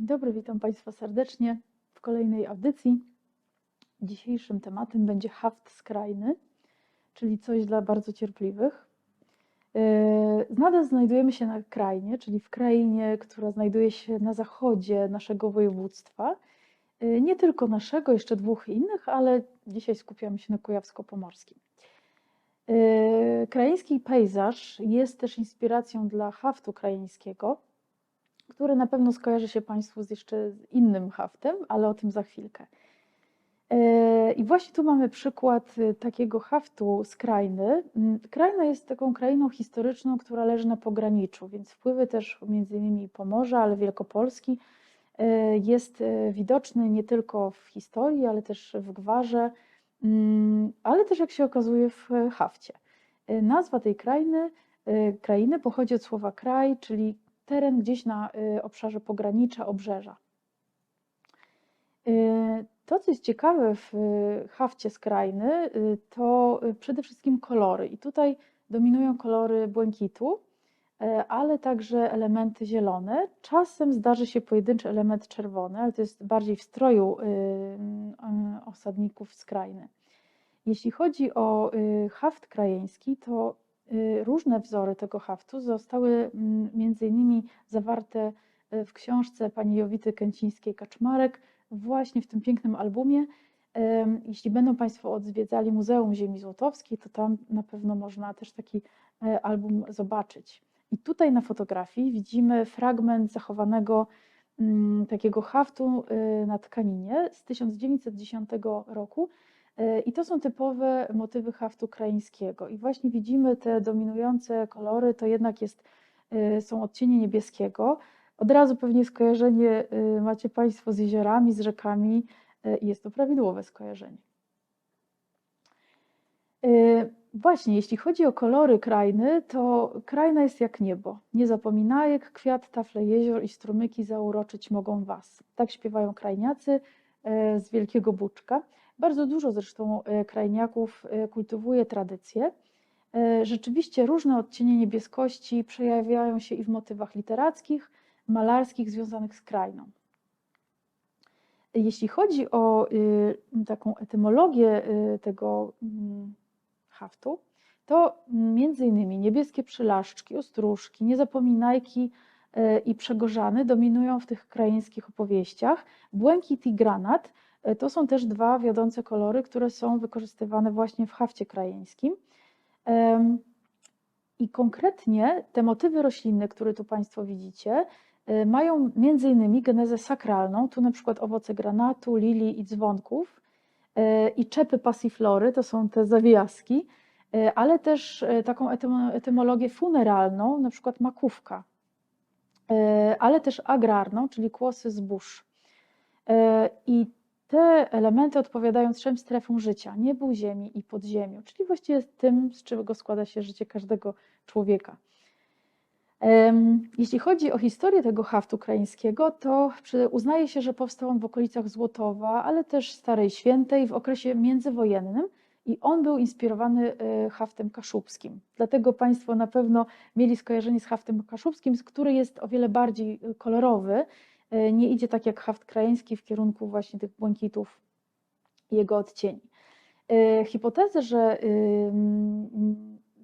Dzień dobry, witam Państwa serdecznie w kolejnej audycji. Dzisiejszym tematem będzie haft skrajny, czyli coś dla bardzo cierpliwych. Yy, Nadal znajdujemy się na krainie, czyli w krainie, która znajduje się na zachodzie naszego województwa. Yy, Nie tylko naszego, jeszcze dwóch innych, ale dzisiaj skupiamy się na kujawsko-pomorskim. Yy, Krajeński pejzaż jest też inspiracją dla haftu krajeńskiego, który na pewno skojarzy się Państwu z jeszcze innym haftem, ale o tym za chwilkę. E, I właśnie tu mamy przykład y, takiego haftu z Krajny. Mm, Krajna jest taką krainą historyczną, która leży na pograniczu, więc wpływy też między innymi Pomorza, ale Wielkopolski e, jest e, widoczny nie tylko w historii, ale też w gwarze, mm, ale też jak się okazuje w e, hafcie. E, Nazwa tej krainy, e, krainy pochodzi od słowa kraj, czyli teren gdzieś na y, obszarze pogranicza, obrzeża. Y, To, co jest ciekawe w y, hafcie skrajny, to przede wszystkim kolory. I tutaj dominują kolory błękitu, ale także elementy zielone. Czasem zdarzy się pojedynczy element czerwony, ale to jest bardziej w stroju osadników skrajny. Jeśli chodzi o haft krajeński, to różne wzory tego haftu zostały mm, między innymi zawarte y, w książce pani Jowity Kęcińskiej-Kaczmarek, właśnie w tym pięknym albumie. Jeśli będą Państwo odwiedzali Muzeum Ziemi Złotowskiej, to tam na pewno można też taki e, album zobaczyć. I tutaj na fotografii widzimy fragment zachowanego mm, takiego haftu y, na tkaninie z 1910 roku. E, I to są typowe motywy haftu krajeńskiego. I właśnie widzimy te dominujące kolory, to jednak jest, e, są odcienie niebieskiego. Od razu pewnie skojarzenie e, macie Państwo z jeziorami, z rzekami i jest to prawidłowe skojarzenie. Właśnie, jeśli chodzi o kolory krajny, to krajna jest jak niebo. Nie zapominajek, kwiat, tafle jezior i strumyki zauroczyć mogą was. Tak śpiewają krajniacy z Wielkiego Buczka. Bardzo dużo zresztą e, krajniaków e, kultywuje tradycję. E, Rzeczywiście różne odcienie niebieskości przejawiają się i w motywach literackich, malarskich związanych z krainą. Jeśli chodzi o taką etymologię tego mm, haftu, to między innymi niebieskie przylaszczki, ostróżki, niezapominajki i przegorzany dominują w tych krajeńskich opowieściach. Błękit i granat to są też dwa wiodące kolory, które są wykorzystywane właśnie w hafcie krajeńskim. I konkretnie te motywy roślinne, które tu Państwo widzicie, y, mają między innymi genezę sakralną, tu na przykład owoce granatu, lilii i dzwonków y, i czepy passiflory, to są te zawijaski, ale też taką etymo- etymologię funeralną, na przykład makówka, ale też agrarną, czyli kłosy zbóż. I te elementy odpowiadają trzem strefom życia: niebu, ziemi i podziemiu, czyli właściwie tym, z czego składa się życie każdego człowieka. Jeśli chodzi o historię tego haftu krajeńskiego, to uznaje się, że powstał on w okolicach Złotowa, ale też Starej Świętej w okresie międzywojennym i on był inspirowany e, haftem kaszubskim. Dlatego Państwo na pewno mieli skojarzenie z haftem kaszubskim, który jest o wiele bardziej e, kolorowy. E, Nie idzie tak jak haft krajeński w kierunku właśnie tych błękitów i jego odcieni. E, Hipotezę, że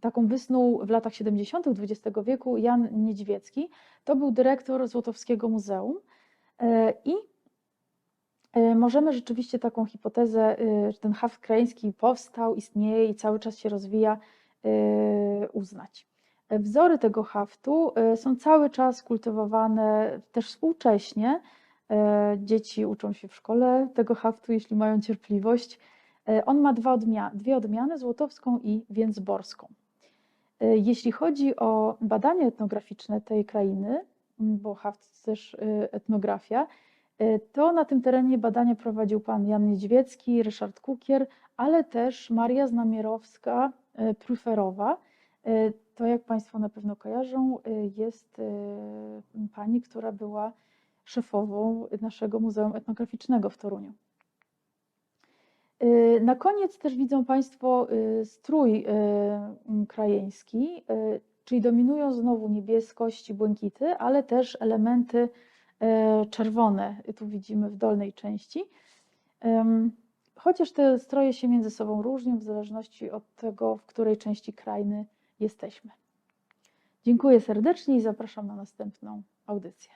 taką wysnuł w latach 70. XX wieku Jan Niedźwiecki. To był dyrektor Złotowskiego Muzeum E, i możemy rzeczywiście taką hipotezę, że ten haft krajeński powstał, istnieje i cały czas się rozwija, uznać. Wzory tego haftu e, są cały czas kultywowane też współcześnie. E, Dzieci uczą się w szkole tego haftu, jeśli mają cierpliwość. E, On ma dwa odmia- dwie odmiany, złotowską i więcborską. E, Jeśli chodzi o badania etnograficzne tej krainy, bo haft to też etnografia, to na tym terenie badania prowadził pan Jan Niedźwiecki, Ryszard Kukier, ale też Maria Znamierowska, Pruferowa. E, To, jak Państwo na pewno kojarzą, e, jest e, pani, która była szefową naszego Muzeum Etnograficznego w Toruniu. Na koniec też widzą Państwo strój krajeński, czyli dominują znowu niebieskość i błękity, ale też elementy e, czerwone tu widzimy w dolnej części. Chociaż te stroje się między sobą różnią w zależności od tego, w której części krainy jesteśmy. Dziękuję serdecznie i zapraszam na następną audycję.